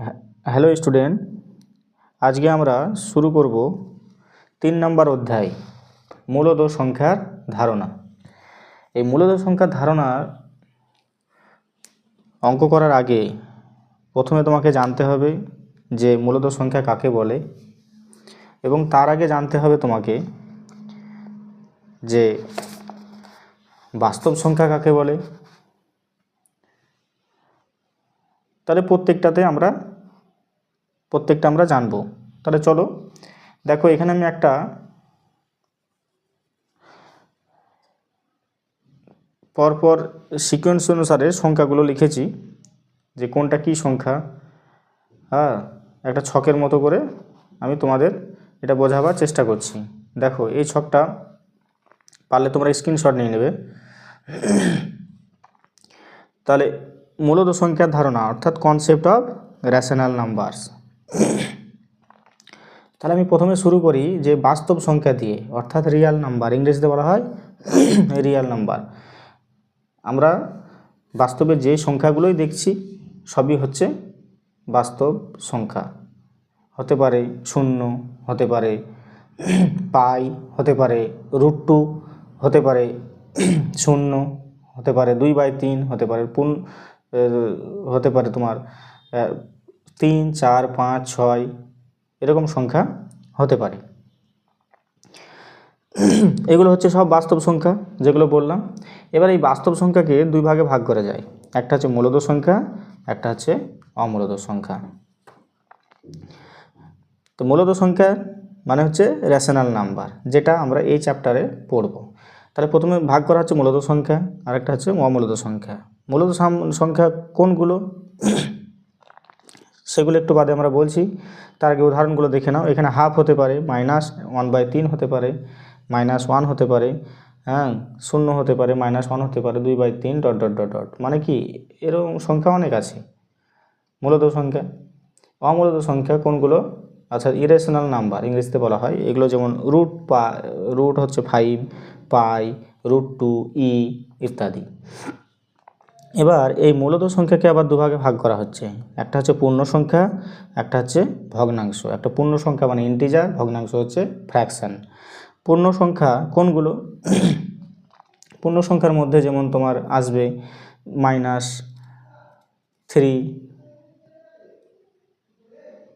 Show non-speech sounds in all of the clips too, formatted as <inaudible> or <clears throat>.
হ্যাঁ, hello student আজকে আমরা শুরু করব তিন নম্বর অধ্যায় মূলত সংখ্যার ধারণা। এই মূলত সংখ্যার ধারণার অঙ্ক করার আগে প্রথমে তোমাকে জানতে হবে যে মূলত সংখ্যা কাকে বলে এবং তার আগে জানতে হবে তোমাকে যে বাস্তব সংখ্যা কাকে বলে। তাহলে প্রত্যেকটাতে আমরা প্রত্যেকটা আমরা জানব। তাহলে চলো, দেখো এখানে আমি একটা পরপর সিকোয়েন্স অনুসারে সংখ্যাগুলো লিখেছি, যে কোনটা কি সংখ্যা। হ্যাঁ একটা ছকের মতো করে আমি তোমাদের এটা বোঝাবার চেষ্টা করছি। দেখো, এই ছকটা পারলে তোমরা স্ক্রিনশট নিয়ে নেবে। তাহলে মূলত সংখ্যার ধারণা, অর্থাৎ কনসেপ্ট অফ রেশনাল নাম্বারস তাহলে আমি প্রথমে শুরু করি যে বাস্তব সংখ্যা দিয়ে, অর্থাৎ রিয়াল নাম্বার ইংরেজিতে বলা হয় <clears throat> রিয়াল নাম্বার আমরা বাস্তবে যে সংখ্যাগুলোই দেখছি, সবই হচ্ছে বাস্তব সংখ্যা। হতে পারে শূন্য, হতে পারে <clears throat> পাই, হতে পারে রুট টু হতে পারে <clears throat> শূন্য, হতে পারে দুই বাই তিন, হতে পারে পুন হতে পারে তোমার তিন, চার, পাঁচ, ছয় এরকম সংখ্যা হতে পারে। এগুলো হচ্ছে সব বাস্তব সংখ্যা যেগুলো বললাম। এবার এই বাস্তব সংখ্যাকে দুই ভাগে ভাগ করা যায়। একটা হচ্ছে মূলত সংখ্যা, একটা হচ্ছে অমূলত সংখ্যা। তো মূলত সংখ্যা মানে হচ্ছে রেশনাল নাম্বার যেটা আমরা এই চ্যাপ্টারে পড়ব। তাহলে প্রথমে ভাগ করা হচ্ছে মূলত সংখ্যা আর একটা হচ্ছে অমূলত সংখ্যা। মূলত সংখ্যা কোনগুলো? সেগুলো একটু বাদে আমরা বলছি। তার আগে উদাহরণগুলো দেখে নাও। এখানে হাফ হতে পারে মাইনাস ওয়ান বাই তিন হতে পারে মাইনাস ওয়ান হতে পারে হ্যাঁ শূন্য হতে পারে মাইনাস ওয়ান হতে পারে, দুই বাই তিন ডট ডট ডট ডট মানে কি? এরকম সংখ্যা অনেক আছে। মূলত সংখ্যা। অমূলত সংখ্যা কোনগুলো? আচ্ছা ইরেশনাল নাম্বার ইংরেজিতে বলা হয়। এগুলো যেমন রুট পা রুট হচ্ছে five pi root two e ইত্যাদি। এবার এই মূলত সংখ্যাকে আবার দুভাগে ভাগ করা হচ্ছে। একটা হচ্ছে পূর্ণ সংখ্যা, একটা হচ্ছে ভগ্নাংশ। একটা পূর্ণ সংখ্যা মানে ইন্টিজার ভগ্নাংশ হচ্ছে ফ্র্যাকশন পূর্ণ সংখ্যা কোনগুলো? পূর্ণ সংখ্যার মধ্যে যেমন তোমার আসবে মাইনাস থ্রি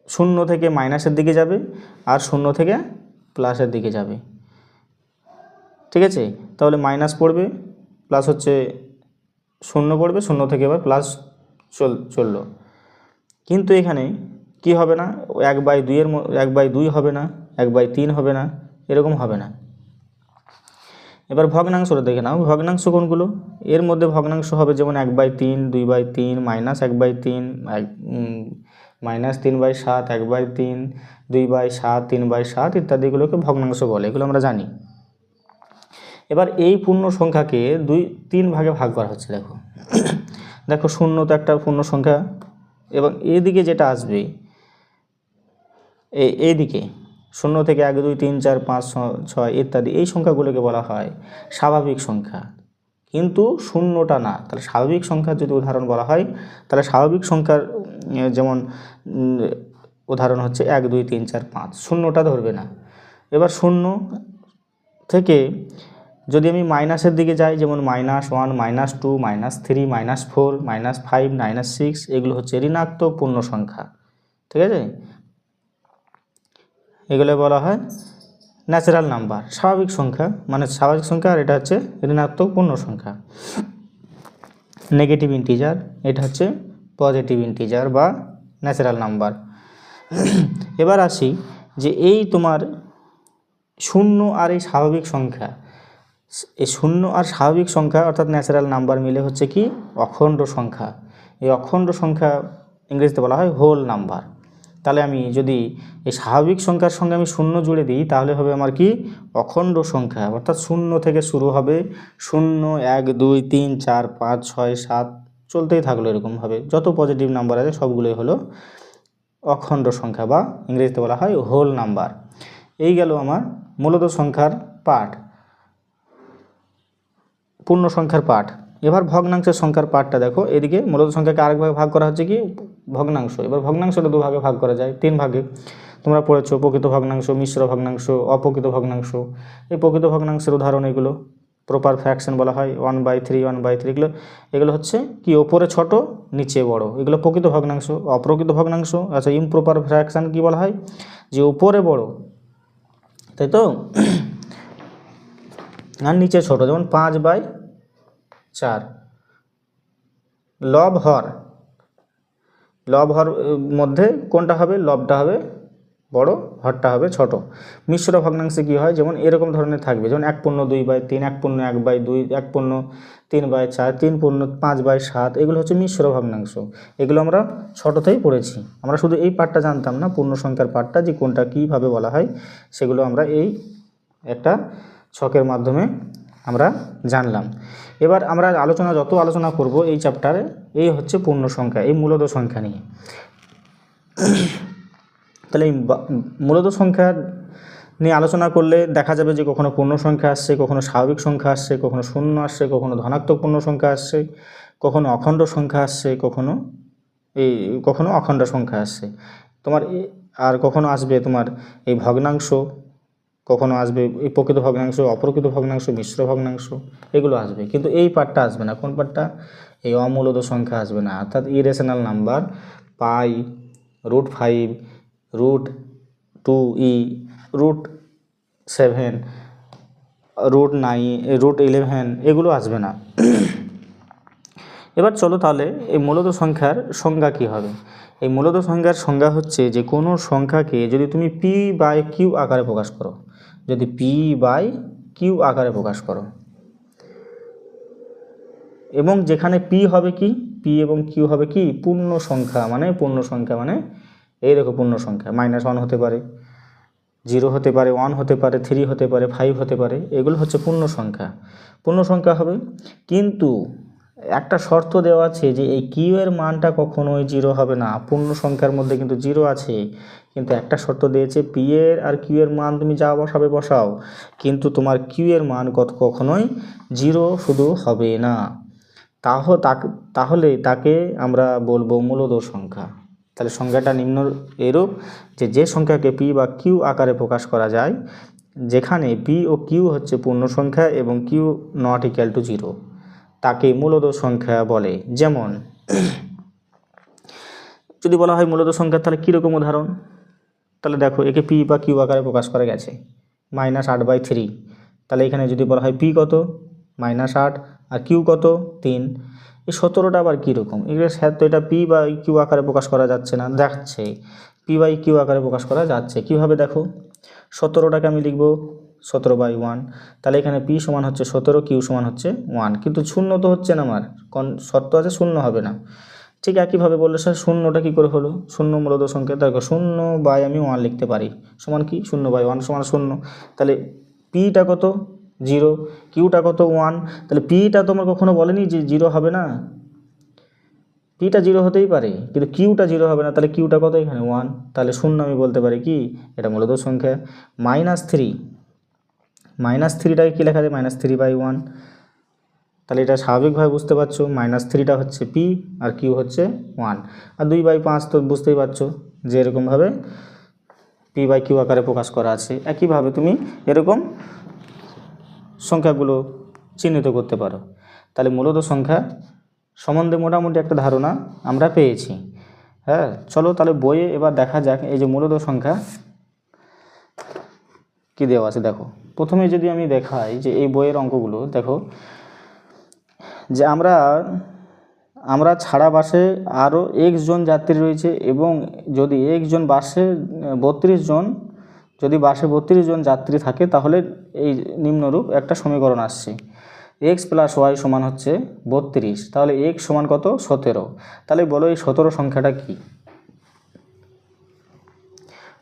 শূন্য থেকে মাইনাসের দিকে যাবে আর শূন্য থেকে প্লাসের দিকে যাবে। ঠিক আছে? তাহলে মাইনাস পড়বে প্লাস হচ্ছে শূন্য পড়বে, শূন্য থেকে এবার প্লাস চল, চলল। কিন্তু এখানে কি হবে না? এক বাই দুইয়ের এক বাই দুই হবে না, এক বাই তিন হবে না, এরকম হবে না। এবার ভগ্নাংশটা দেখে নাও। ভগ্নাংশ কোনগুলো? এর মধ্যে ভগ্নাংশ হবে যেমন এক বাই তিন, দুই বাই তিন মাইনাস এক বাই তিন মাইনাস তিন বাই সাত, এক বাই তিন, দুই বাই সাত, তিন বাই সাত ইত্যাদিগুলোকে ভগ্নাংশ বলে। এগুলো আমরা জানি। এবার এই পূর্ণ সংখ্যাকে দুই, তিন ভাগে ভাগ করা হচ্ছে, দেখো। দেখো, শূন্য তো একটা পূর্ণ সংখ্যা। এবং এদিকে যেটা আসবে এই এইদিকে শূন্য থেকে এক, দুই, তিন, চার, পাঁচ ছয় ইত্যাদি, এই সংখ্যাগুলোকে বলা হয় স্বাভাবিক সংখ্যা। কিন্তু শূন্যটা না। তাহলে স্বাভাবিক সংখ্যার যদি উদাহরণ বলা হয়, তাহলে স্বাভাবিক সংখ্যার যেমন উদাহরণ হচ্ছে এক, দুই, তিন, চার, পাঁচ। শূন্যটা ধরবে না। এবার শূন্য থেকে যদি আমি মাইনাসের দিকে যাই, যেমন minus one, minus two, minus three, minus four, minus five, minus six, এগুলো হচ্ছে ঋণাত্মক পূর্ণ সংখ্যা। ঠিক আছে? এগুলো বলা হয় ন্যাচারাল নাম্বার স্বাভাবিক সংখ্যা মানে স্বাভাবিক সংখ্যা আর এটা হচ্ছে ঋণাত্মক পূর্ণ সংখ্যা। নেগেটিভ ইন্টিজার এটা হচ্ছে পজিটিভ ইন্টিজার বা ন্যাচারাল নাম্বার এবার আসি যে এই তোমার শূন্য আর এই স্বাভাবিক সংখ্যা এই শূন্য আর স্বাভাবিক সংখ্যা অর্থাৎ ন্যাচারাল নাম্বার মিলে হচ্ছে কি? অখণ্ড সংখ্যা। এই অখণ্ড সংখ্যা ইংরেজিতে বলা হয় হোল নাম্বার তাহলে আমি যদি এই স্বাভাবিক সংখ্যার সঙ্গে আমি শূন্য জুড়ে দিই, তাহলে হবে আমার কি? অখণ্ড সংখ্যা। অর্থাৎ শূন্য থেকে শুরু হবে, শূন্য, এক, দুই, তিন, চার, পাঁচ, ছয়, সাত, চলতেই থাকল এরকমভাবে যত পজিটিভ নাম্বার আছে সবগুলোই হলো অখণ্ড সংখ্যা বা ইংরেজিতে বলা হয় হোল নাম্বার এই গেল আমার মূলত সংখ্যার পাঠ। পূর্ণ সংখ্যার পাঠ। এবার ভগ্নাংশের সংখ্যার পার্টটা দেখো। এদিকে মূলত সংখ্যাকে আরেকভাবে ভাগ করা হচ্ছে কি? ভগ্নাংশ। এবার ভগ্নাংশটা দুভাগে ভাগ করা যায়। তিন ভাগে। তোমরা পড়েছো প্রকৃত ভগ্নাংশ, মিশ্র ভগ্নাংশ, অপ্রকৃত ভগ্নাংশ। এই প্রকৃত ভগ্নাংশের উদাহরণ এগুলো প্রপার ফ্র্যাকশন বলা হয় one by three one by three এগুলো এগুলো হচ্ছে কি? ওপরে ছোট, নিচে বড়। এগুলো প্রকৃত ভগ্নাংশ, অপ্রকৃত ভগ্নাংশ। আচ্ছা ইমপ্রপার ফ্র্যাকশন কি বলা হয়? যে উপরে বড়। তাই তো? আর নিচে ছোট, যেমন পাঁচ বাই চার। লব হর লব হর মধ্যে কোনটা হবে? লবটা হবে বড়, হরটা হবে ছোট। মিশ্র ভগ্নাংশে কী হয়? যেমন এরকম ধরনের থাকবে। যেমন এক পূর্ণ দুই বাই তিন, এক পূর্ণ এক বাই দুই, এক পূর্ণ তিন বাই চার, তিন পূর্ণ পাঁচ বাই সাত, এগুলো হচ্ছে মিশ্র ভগ্নাংশ। এগুলো আমরা ছোটোতেই পড়েছি। আমরা শুধু এই পার্টটা জানতাম না পূর্ণ সংখ্যার পার্টটা যে কোনটা কীভাবে বলা হয়, সেগুলো আমরা এই একটা ছকের মাধ্যমে আমরা জানলাম। এবার আমরা আলোচনা, যত আলোচনা করব এই চ্যাপ্টারে এই হচ্ছে পূর্ণ সংখ্যা, এই মূলত সংখ্যা নিয়ে। তাহলে এই মূলত সংখ্যা নিয়ে আলোচনা করলে দেখা যাবে যে কখনো পূর্ণ সংখ্যা আসছে, কখনো স্বাভাবিক সংখ্যা আসছে, কখনো শূন্য আসছে, কখনো ধনাত্মক পূর্ণ সংখ্যা আসছে, কখনো অখণ্ড সংখ্যা আসছে, কখনো এই, কখনো অখণ্ড সংখ্যা আসছে। তোমার আর কখনো আসবে তোমার এই ভগ্নাংশ কখনো আসবে প্রকৃত ভগ্নাংশ, অপ্রকৃত ভগ্নাংশ, মিশ্র ভগ্নাংশ, এগুলো আসবে। কিন্তু এই পার্টটা আসবে না। কোন পার্টটা? এই অমূলত সংখ্যা আসবে না। অর্থাৎ irrational number pi root five root two e root seven root nine root eleven এগুলো আসবে না। এবার চলো তাহলে এই মূলত সংখ্যার সংজ্ঞা কী হবে? এই মূলত সংখ্যার সংজ্ঞা হচ্ছে যে কোনো সংখ্যাকে যদি তুমি পি বাই কিউ আকারে প্রকাশ করো যদি পি বাই কিউ আকারে প্রকাশ করো। এবং যেখানে পি হবে কি? পি এবং কিউ হবে কি? পূর্ণ সংখ্যা মানে পূর্ণ সংখ্যা মানে এই দেখো পূর্ণ সংখ্যা মাইনাস ওয়ান হতে পারে জিরো হতে পারে ওয়ান হতে পারে থ্রি হতে পারে ফাইভ হতে পারে, এগুলো হচ্ছে পূর্ণ সংখ্যা। পূর্ণ সংখ্যা হবে, কিন্তু একটা শর্ত দেওয়া আছে যে এই কিউ এর মানটা কখনোই জিরো হবে না। পূর্ণ সংখ্যার মধ্যে কিন্তু জিরো আছে। কিন্তু একটা শর্ত দিয়েছে পি এর আর কিউ এর মান তুমি যা বসাবে বসাও। কিন্তু তোমার কিউ এর মান কত কখনোই জিরো শুধু হবে না। তাহ তাহলে তাকে আমরা বলব মূলদ সংখ্যা। তাহলে সংখ্যাটা নিম্ন এরূপ যে যে সংখ্যাকে পি বা কিউ আকারে প্রকাশ করা যায়, যেখানে পি ও কিউ হচ্ছে পূর্ণ সংখ্যা এবং Q not equal to zero তাকে মূলদ সংখ্যা বলে। যেমন, যদি বলা হয় মূলদ সংখ্যা তাহলে কীরকম উদাহরণ? তাহলে দেখো, একে পি বা কিউ আকারে প্রকাশ করা গেছে। মাইনাস আট বাই থ্রি। তাহলে এখানে যদি বলা হয় পি কত? মাইনাস আট। আর কিউ কত? তিন। এই সতেরোটা আবার কীরকম এগুলো স্যার তো এটা পি বা কিউ আকারে প্রকাশ করা যাচ্ছে না, যাচ্ছে। পি বাই কিউ আকারে প্রকাশ করা যাচ্ছে। কীভাবে দেখো? সতেরোটাকে আমি লিখব সতেরো বাই ওয়ান। তাহলে এখানে পি সমান হচ্ছে সতেরো, কিউ সমান হচ্ছে ওয়ান। কিন্তু শূন্য তো হচ্ছে না আমার। কন শর্ত আছে শূন্য হবে না। ঠিক একইভাবে বললে স্যার, শূন্যটা কী করে হলো? শূন্য মূলত সংখ্যা দেখো, শূন্য বাই আমি ওয়ান লিখতে পারি। সমান কি? শূন্য বাই ওয়ান সমান শূন্য। তাহলে পিটা কত? জিরো। কিউটা কত? ওয়ান। তাহলে পিটা তোমার কখনো বলেনি যে জিরো হবে না। পিটা জিরো হতেই পারে, কিন্তু কিউটা জিরো হবে না। তাহলে কিউটা কত এখানে? ওয়ান। তাহলে শূন্য আমি বলতে পারি কি? এটা মূলত সংখ্যা। Minus three. মাইনাস থ্রিটাকে কী লেখা যায়? মাইনাস থ্রি বাই ওয়ান তাহলে এটা স্বাভাবিকভাবে বুঝতে পারছ মাইনাস থ্রিটা হচ্ছে পি আর কিউ হচ্ছে ওয়ান আর দুই বাই পাঁচ তো বুঝতেই পারছ যে এরকমভাবে পি বাই কিউ আকারে প্রকাশ করা আছে। একইভাবে তুমি এরকম সংখ্যাগুলো চিহ্নিত করতে পারো। তাহলে মূলত সংখ্যা সম্বন্ধে মোটামুটি একটা ধারণা আমরা পেয়েছি। হ্যাঁ চলো তাহলে বইয়ে এবার দেখা যাক এই যে মূলত সংখ্যা। কি দেওয়া আছে? দেখো। প্রথমে যদি আমি দেখাই যে এই বইয়ের অঙ্কগুলো, দেখো, যে আমরা আমরা ছাড়া বাসে আরও জন যাত্রী রয়েছে এবং যদি একজন জন বাসে, বত্রিশ জন, যদি বাসে বত্রিশ জন যাত্রী থাকে, তাহলে এই নিম্নরূপ একটা সমীকরণ আসছে। এক্স প্লাস ওয়াই সমান হচ্ছে বত্রিশ, তাহলে এক্স সমান কত? সতেরো। তাহলে বলো এই সতেরো সংখ্যাটা কি?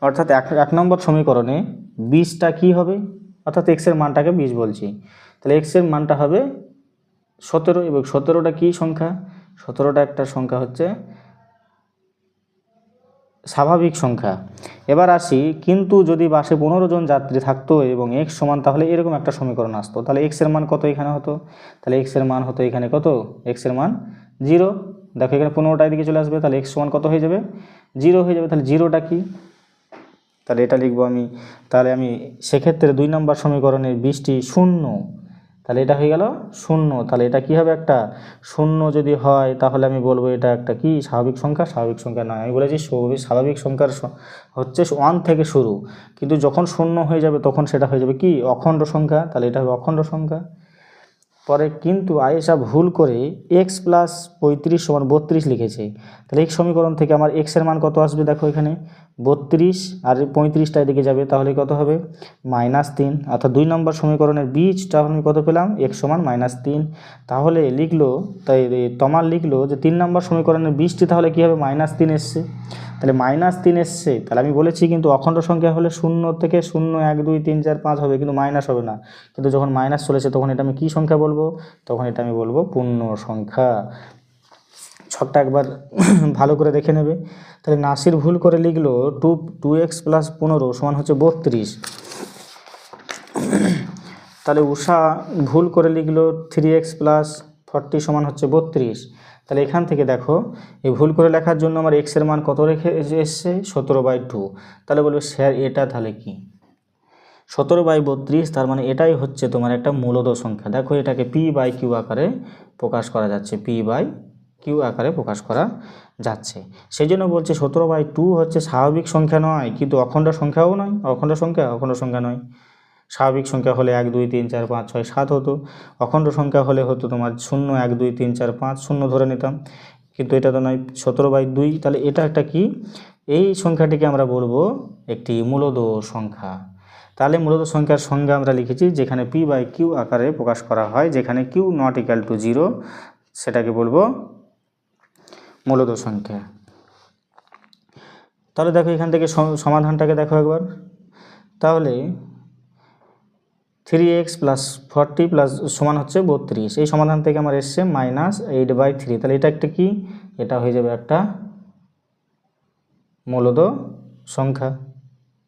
অর্থাৎ এক এক নম্বর সমীকরণে বিশটা কি হবে? অর্থাৎ এক্সের মানটাকে বিশ বলছি। তাহলে এক্সের মানটা হবে সতেরো, এবং সতেরোটা কী সংখ্যা? সতেরোটা একটা সংখ্যা হচ্ছে স্বাভাবিক সংখ্যা। এবার আসি, কিন্তু যদি বাসে পনেরো জন যাত্রী থাকতো এবং এক্স সমান, তাহলে এরকম একটা সমীকরণ আসতো। তাহলে এক্সের মান কত এখানে হতো? তাহলে এক্সের মান হতো এখানে কত? এক্সের মান জিরো। দেখো এখানে পনেরোটা দিকে চলে আসবে, তাহলে এক্স সমান কত হয়ে যাবে? জিরো হয়ে যাবে, তাহলে জিরোটা কি? তাহলে এটা লিখব আমি। তাহলে আমি সেক্ষেত্রে দুই নম্বর সমীকরণের বিশটি শূন্য। তাহলে এটা হয়ে গেল শূন্য। তাহলে এটা কী হবে একটা? শূন্য যদি হয়, তাহলে আমি বলব এটা একটা কি? স্বাভাবিক সংখ্যা? স্বাভাবিক সংখ্যা নয়। আমি বলেছি স্বাভাবিক সংখ্যার হচ্ছে ওয়ান থেকে শুরু। কিন্তু যখন শূন্য হয়ে যাবে, তখন সেটা হয়ে যাবে কি? অখণ্ড সংখ্যা। তাহলে এটা হবে অখণ্ড সংখ্যা। পরে কিন্তু আয়েশা ভুল করে এক্স প্লাস পঁয়ত্রিশ সমান বত্রিশ লিখেছে। তাহলে এই সমীকরণ থেকে আমার এক্সের মান কত আসবে দেখো এখানে? বত্রিশ আর পঁয়ত্রিশটা এদিকে যাবে, তাহলে কত হবে? মাইনাস তিন। অর্থাৎ দুই নম্বর সমীকরণের বীজটা আমি কত পেলাম? এক্স সমান মাইনাস তিন। তাহলে লিখলো, তাই তোমার লিখলো যে তিন নম্বর সমীকরণের বীজটি তাহলে কী হবে? মাইনাস তিন এসছে। তাহলে মাইনাস তিন এসছে, তাহলে আমি বলেছি কিন্তু অখণ্ড সংখ্যা হলে শূন্য থেকে শূন্য, এক, দুই, তিন, চার, পাঁচ হবে, কিন্তু মাইনাস হবে না। কিন্তু যখন মাইনাস চলেছে তখন এটা আমি কী সংখ্যা বলব? তখন এটা আমি বলব পূর্ণ সংখ্যা। ছকটা একবার <clears throat> ভালো করে দেখে নেবে। তাহলে নাসির ভুল করে লিখলো টু টু এক্স প্লাস পনেরো সমান হচ্ছে বত্রিশ। <clears throat> তাহলে উষা ভুল করে লিখলো থ্রি এক্স প্লাস ফর্টি সমান হচ্ছে বত্রিশ। তাহলে এখান থেকে দেখো, এই ভুল করে লেখার জন্য আমার এক্সের মান কত রেখে এসছে? সতেরো বাই টু তাহলে বলবে, স্যার, এটা তাহলে কি? সতেরো বাই বত্রিশ, তার মানে এটাই হচ্ছে তোমার একটা মূলত সংখ্যা। দেখো, এটাকে পি বাই কিউ আকারে প্রকাশ করা যাচ্ছে। পি বাই কিউ আকারে প্রকাশ করা যাচ্ছে। সেই জন্য বলছে, সতেরো বাই টু হচ্ছে স্বাভাবিক সংখ্যা নয়, কিন্তু অখণ্ড সংখ্যাও নয়। অখণ্ড সংখ্যা অখণ্ড সংখ্যা নয়। স্বাভাবিক সংখ্যা হলে এক, দুই, তিন, চার, পাঁচ, ছয়, সাত হতো। অখণ্ড সংখ্যা হলে হতো তোমার শূন্য, এক, দুই, তিন, চার, পাঁচ, শূন্য ধরে নিতাম। কিন্তু এটা তো নয়, সতেরো বাই দুই। তাহলে এটা একটা কি? এই সংখ্যাটিকে আমরা বলব একটি মূলদ সংখ্যা। তাহলে মূলত সংখ্যার সংজ্ঞা আমরা লিখেছি যেখানে পি বাই কিউ আকারে প্রকাশ করা হয়, যেখানে Q not equal to zero সেটাকে বলব মূলত সংখ্যা। তাহলে দেখো এখান থেকে সমাধানটাকে দেখো একবার। তাহলে three X plus forty plus সমান হচ্ছে বত্রিশ। এই সমাধান থেকে আমার এসছে মাইনাস এইট বাই থ্রি। তাহলে এটা একটা কি? এটা হয়ে যাবে একটা মূলদ সংখ্যা।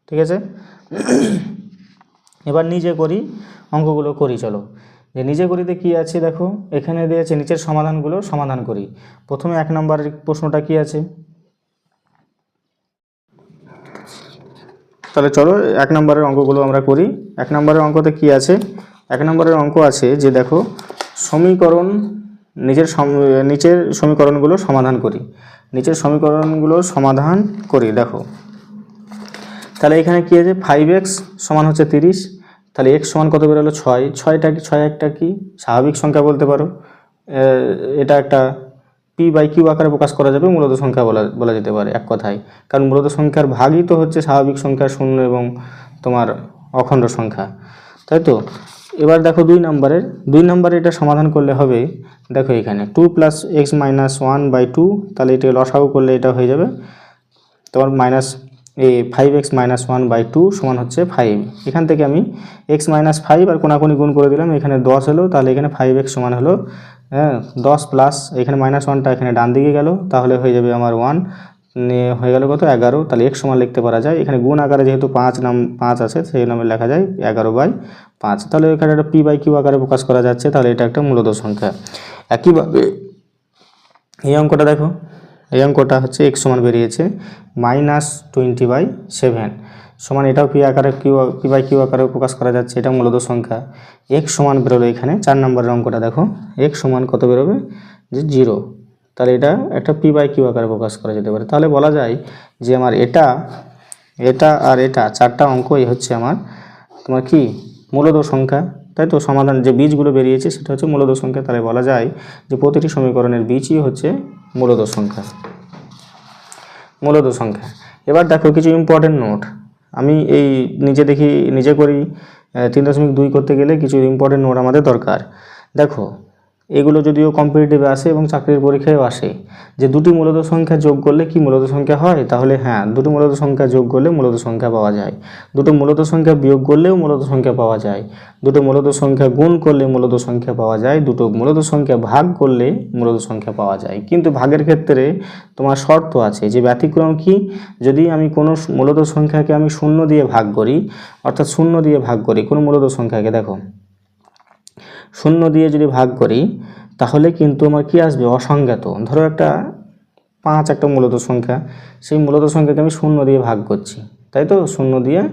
ঠিক আছে? এবার নিজে করি, অঙ্কগুলো করি, চলো। যে নিজে করিতে কি আছে দেখো? এখানে দিয়েছে নিচের সমাধানগুলো সমাধান করি। প্রথমে এক নম্বরের প্রশ্নটা কি আছে? তাহলে চলো, এক নম্বরের অঙ্কগুলো আমরা করি। এক নম্বরের অঙ্কতে কি আছে? এক নম্বরের অঙ্ক আছে যে দেখো, সমীকরণ নিজের নিচের সমীকরণগুলো সমাধান করি। নিচের সমীকরণগুলো সমাধান করি, দেখো। তাহলে এখানে কি আছে? ফাইভ এক্স সমান হচ্ছে তিরিশ। তাহলে এক্স সমান কত বেরোলো? ছয়। ছয়টা কি, ছয় একটা কি? স্বাভাবিক সংখ্যা বলতে পারো। এটা একটা পি বাই কিউ আকারে প্রকাশ করা যাবে মূলত সংখ্যা বলা বলা যেতে পারে এক কথায়। কারণ মূলত সংখ্যার ভাগই তো হচ্ছে স্বাভাবিক সংখ্যা শূন্য এবং তোমার অখণ্ড সংখ্যা। তাই তো? এবার দেখো দুই নম্বরের, দুই নম্বরে এটা সমাধান করলে হবে, দেখো এখানে two plus X minus one by two তাহলে এটা লসাগু করলে এটা হয়ে যাবে তোমার minus A five X minus one by two সমান হচ্ছে ফাইভ এখান থেকে আমি এক্স মাইনাস ফাইভ আর কোনাকুনি গুণ করে দিলাম, এখানে দশ হলো, তাহলে এখানে ফাইভ এক্স সমান হলো হ্যাঁ দশ প্লাস এখানে মাইনাস ওয়ানটা এখানে ডান দিকে গেল, তাহলে হয়ে যাবে আমার ওয়ান হয়ে গেল কত? এগারো, তাহলে এক সমান লিখতে পারা যায়। এখানে গুণ আকারে যেহেতু পাঁচ নাম, পাঁচ আছে, সেই নামে লেখা যায় এগারো বাই পাঁচ। তাহলে এখানে একটা পি বাই কিউ আকারে প্রকাশ করা যাচ্ছে, তাহলে এটা একটা মূলত সংখ্যা। একইভাবে এই অঙ্কটা দেখো, এই অঙ্কটা হচ্ছে এক্স সমান বেরিয়েছে মাইনাস টোয়েন্টি বাই সেভেন সমান এটাও পি আকারে কিউ পি বাই কিউ আকারে প্রকাশ করা যাচ্ছে, এটা মূলত সংখ্যা। এক সমান বেরোলো এখানে, চার নম্বরের অঙ্কটা দেখো। এক সমান কত বেরোবে? যে জিরো তাহলে এটা একটা পি বাই কিউ আকারে প্রকাশ করা যেতে পারে। তাহলে বলা যায় যে আমার এটা এটা আর এটা, চারটা অঙ্কই হচ্ছে আমার, তোমার কি? মূলত সংখ্যা। তাই তো? সমাধান যে বীজগুলো বেরিয়েছে, সেটা হচ্ছে মূলত সংখ্যা। তাহলে বলা যায় যে প্রতিটি সমীকরণের বীজই হচ্ছে মূলত সংখ্যা। মূলত সংখ্যা। এবার দেখো কিছু ইম্পর্টেন্ট নোট আমি এই নিজে দেখি, নিজে করি তিন দশমিক দুই করতে গেলে কিছু ইম্পর্টেন্ট নোট আমাদের দরকার। দেখো এগুলো যদিও কম্পিটিটিভে আসে এবং চাকরির পরীক্ষায়ও আসে যে দুটি মূলত সংখ্যা যোগ করলে কি মূলত সংখ্যা হয় তাহলে হ্যাঁ দুটো মূলত সংখ্যা যোগ করলে মূলত সংখ্যা পাওয়া যায় দুটো মূলত সংখ্যা বিয়োগ করলেও মূলত সংখ্যা পাওয়া যায় দুটো মূলত সংখ্যা গুণ করলে মূলত সংখ্যা পাওয়া যায় দুটো মূলত সংখ্যা ভাগ করলে মূলত সংখ্যা পাওয়া যায় কিন্তু ভাগের ক্ষেত্রে তোমার শর্ত আছে যে ব্যতিক্রম কি যদি আমি কোনো মূলত সংখ্যাকে আমি শূন্য দিয়ে ভাগ করি অর্থাৎ শূন্য দিয়ে ভাগ করি কোনো মূলত সংখ্যাকে দেখো শূন্য দিয়ে যদি ভাগ করি, তাহলে কিন্তু আমার কি আসবে? অসংজ্ঞাত। ধরো একটা পাঁচ একটা মূলত সংখ্যা, সেই মূলত সংখ্যাকে আমি শূন্য দিয়ে ভাগ করছি। তাই তো? শূন্য দিয়ে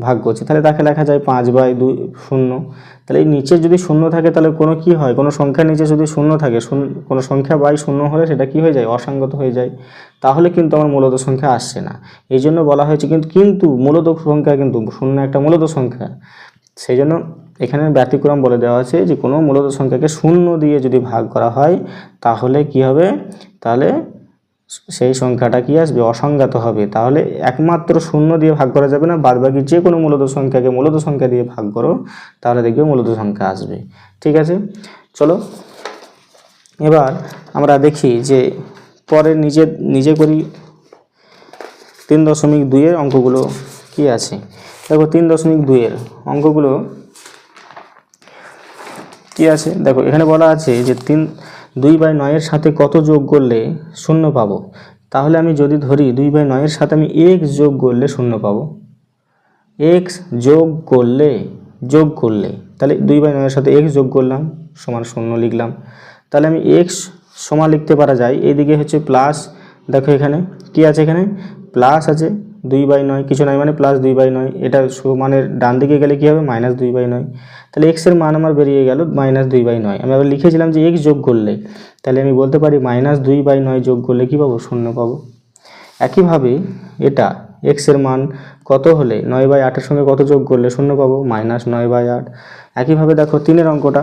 ভাগ করছি। তাহলে তাকে লেখা যায় পাঁচ বাই দুই, শূন্য। তাহলে এই নিচে যদি শূন্য থাকে, তাহলে কোনো কি হয়? কোনো সংখ্যা নিচে যদি শূন্য থাকে, শূন্য- কোনো সংখ্যা বাই শূন্য হলে সেটা কি হয়ে যায়? অসংগত হয়ে যায়। তাহলে কিন্তু আমার মূলত সংখ্যা আসছে না। এই জন্য বলা হয়েছে কিন্তু কিন্তু মূলত সংখ্যা কিন্তু শূন্য একটা মূলত সংখ্যা। সেই জন্য এখানে ব্যতিক্রম বলে দেওয়া আছে যে কোনো মূলত সংখ্যাকে শূন্য দিয়ে যদি ভাগ করা হয়, তাহলে কি হবে? তাহলে সেই সংখ্যাটা কি আসবে? অসংজ্ঞাত হবে। তাহলে একমাত্র শূন্য দিয়ে ভাগ করা যাবে না, বাদবাকি যে কোনো মূলত সংখ্যাকে মূলত সংখ্যা দিয়ে ভাগ করো, তাহলে দেখবে মূলত সংখ্যা আসবে। ঠিক আছে? চলো, এবার আমরা দেখি যে পরে নিজে নিজে করি তিন দশমিক দুইয়ের অঙ্কগুলো কি আছে? দেখো তিন দশমিক দুইয়ের অঙ্কগুলো কি আছে? দেখো, এখানে বলা আছে যে তিন, দুই বাই নয়ের সাথে কত যোগ করলে শূন্য পাবো? তাহলে আমি যদি ধরি দুই বাই নয়ের সাথে আমি এক্স যোগ করলে শূন্য পাবো। এক্স যোগ করলে যোগ করলে, তাহলে দুই বাই নয়ের সাথে এক্স যোগ করলাম, সমান শূন্য লিখলাম। তাহলে আমি এক্স সমান লিখতে পারা যায়। এইদিকে হচ্ছে প্লাস দেখো এখানে, কি আছে এখানে? প্লাস আছে দুই বাই নয় কিছু নয় মানে প্লাস দুই বাই নয়। এটা সমানের ডান দিকে গেলে কী হবে? মাইনাস দুই বাই নয়। তাহলে এক্সের মান আমার বেরিয়ে গেল মাইনাস দুই বাই নয়। আমি আবার লিখেছিলাম যে এক্স যোগ করলে, তাহলে আমি বলতে পারি মাইনাস দুই বাই নয় যোগ করলে কী পাবো? শূন্য পাবো। একইভাবে এটা এক্সের মান কত হলে নয় বাই আটের সঙ্গে কত যোগ করলে শূন্য পাবো? মাইনাস নয় বাই আট। একইভাবে দেখো তিনের অঙ্কটা।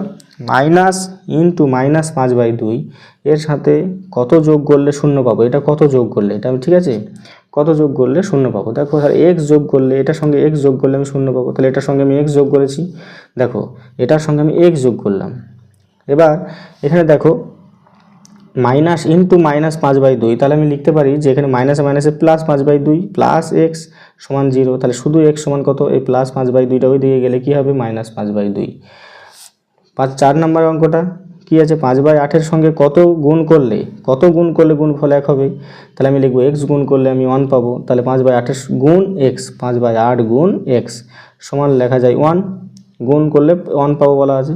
মাইনাস ইন্টু মাইনাস পাঁচ বাই দুই এর সাথে কত যোগ করলে শূন্য পাবো? এটা কত যোগ করলে? এটা ঠিক আছে? কত যোগ করলে শূন্য পাবো? দেখো স্যার এক্স যোগ করলে, এটার সঙ্গে এক্স যোগ করলে আমি শূন্য পাবো। তাহলে এটার সঙ্গে আমি এক্স যোগ করেছি। দেখো, এটার সঙ্গে আমি এক্স যোগ করলাম। এবার, এখানে দেখো মাইনাস ইন্টু মাইনাস পাঁচ বাই দুই। তাহলে আমি লিখতে পারি যে এখানে মাইনাসে মাইনাসে প্লাস পাঁচ বাই দুই প্লাস এক্স সমান জিরো তাহলে শুধু এক্স সমান কত? এই প্লাস পাঁচ বাই দুইটা ওই দিকে গেলে কী হবে? মাইনাস পাঁচ বাই দুই। পাঁচ, চার নম্বর অঙ্কটা। কি আছে? পাঁচ বাই আটের সঙ্গে কত গুণ করলে, কত গুণ করলে গুণ ফল এক হবে? তাহলে আমি লিখব এক্স গুণ করলে আমি ওয়ান পাবো। তাহলে পাঁচ বাই আটের গুণ এক্স পাঁচ বাই আট গুণ এক্স সমান লেখা যায় ওয়ান গুণ করলে ওয়ান পাবো বলা আছে।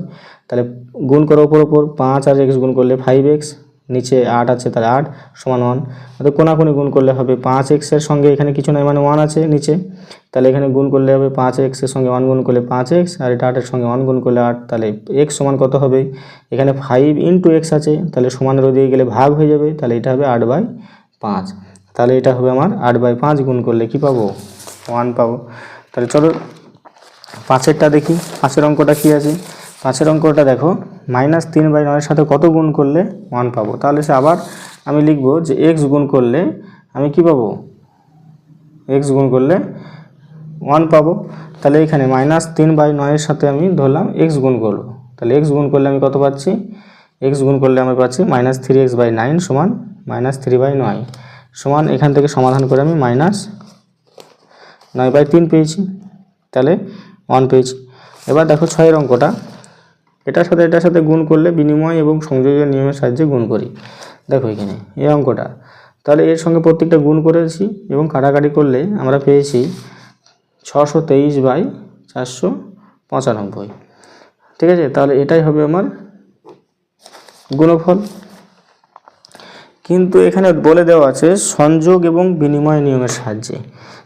তাহলে গুণ করার ওপর ওপর পাঁচ আর এক্স গুণ করলে ফাইভ এক্স নিচে আট আছে তাহলে আট সমান ওয়ান অর্থাৎ কোনাকুনি গুণ করলে হবে পাঁচ এক্সের সঙ্গে এখানে কিছু নয় মানে ওয়ান আছে নিচে। তাহলে এখানে গুণ করলে হবে পাঁচ এক্সের সঙ্গে ওয়ান গুণ করলে পাঁচ এক্স আর এটা আটের সঙ্গে ওয়ান গুণ করলে আট, তাহলে এক্স সমান কত হবে? এখানে ফাইভ ইন্টু এক্স আছে, তাহলে সমানের ওদিকে গেলে ভাগ হয়ে যাবে, তাহলে এটা হবে আট বাই পাঁচ। তাহলে এটা হবে আমার আট বাই পাঁচ গুণ করলে কি পাবো? ওয়ান পাবো। তাহলে চলো পাঁচেরটা দেখি, পাঁচের অঙ্কটা কি আছে? পাঁচের অঙ্কটা দেখো। মাইনাস তিন বাই নয়ের সাথে কত গুণ করলে ওয়ান পাবো? তাহলে সে আবার আমি লিখব যে এক্স গুণ করলে আমি কি পাবো? এক্স গুণ করলে ওয়ান পাবো। তাহলে এখানে মাইনাস তিন বাই নয়ের সাথে আমি ধরলাম এক্স গুণ করব তাহলে এক্স গুণ করলে আমি কত পাচ্ছি? এক্স গুণ করলে আমি পাচ্ছি minus three X by nine সমান মাইনাস থ্রি বাই নয় সমান এখান থেকে সমাধান করে আমি মাইনাস নয় বাই তিন পেয়েছি। তাহলে ওয়ান পেয়েছি। এবার দেখো ছয়ের অঙ্কটা। এটার সাথে এটার সাথে গুণ করলে বিনিময় এবং সংযোগের নিয়মের সাহায্যে গুণ করি। দেখো এখানে, এই অঙ্কটা। তাহলে এর সঙ্গে প্রত্যেকটা গুণ করেছি এবং কাটাকাটি করলে আমরা পেয়েছি ছশো তেইশ বাই চারশো পঁচানব্বই। ঠিক আছে? তাহলে এটাই হবে আমার গুণফল। কিন্তু এখানে বলে দেওয়া আছে সংযোগ এবং বিনিময় নিয়মের সাহায্যে।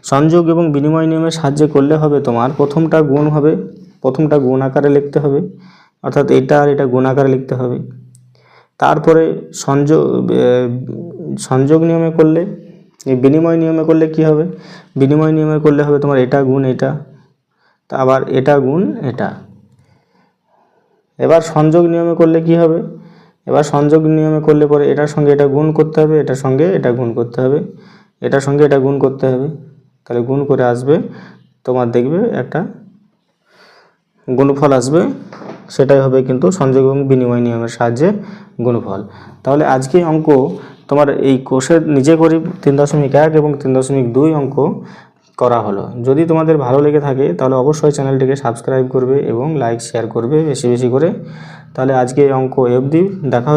সংযোগ এবং বিনিময় নিয়মের সাহায্যে করলে হবে তোমার প্রথমটা গুণ হবে, প্রথমটা গুণ আকারে লিখতে হবে। অর্থাৎ এটা আর এটা গুণ আকারে লিখতে হবে। তারপরে সংযোগ সংযোগ নিয়মে করলে এই বিনিময় নিয়মে করলে কি হবে? বিনিময় নিয়মে করলে হবে তোমার এটা গুণ এটা, তা আবার এটা গুণ এটা। এবার সংযোগ নিয়মে করলে কি হবে? এবার সংযোগ নিয়মে করলে পরে এটার সঙ্গে এটা গুণ করতে হবে, এটার সঙ্গে এটা গুণ করতে হবে, এটার সঙ্গে এটা গুণ করতে হবে। তাহলে গুণ করে আসবে, তোমার দেখবে একটা গুণফল আসবে সেটাই হবে কিন্তু সংযোগ এবং বিনিময় নিয়মের সাহায্যে গুণফল। তাহলে আজকে অঙ্ক তোমার এই কোষের নিজে করি তিন দশমিক এক এবং তিন দশমিক দুই অঙ্ক করা হলো। যদি তোমাদের ভালো লেগে থাকে তাহলে অবশ্যই চ্যানেলটিকে সাবস্ক্রাইব করবে এবং লাইক, শেয়ার করবে বেশি বেশি করে। তাহলে আজকে অঙ্ক অবধি। দেখা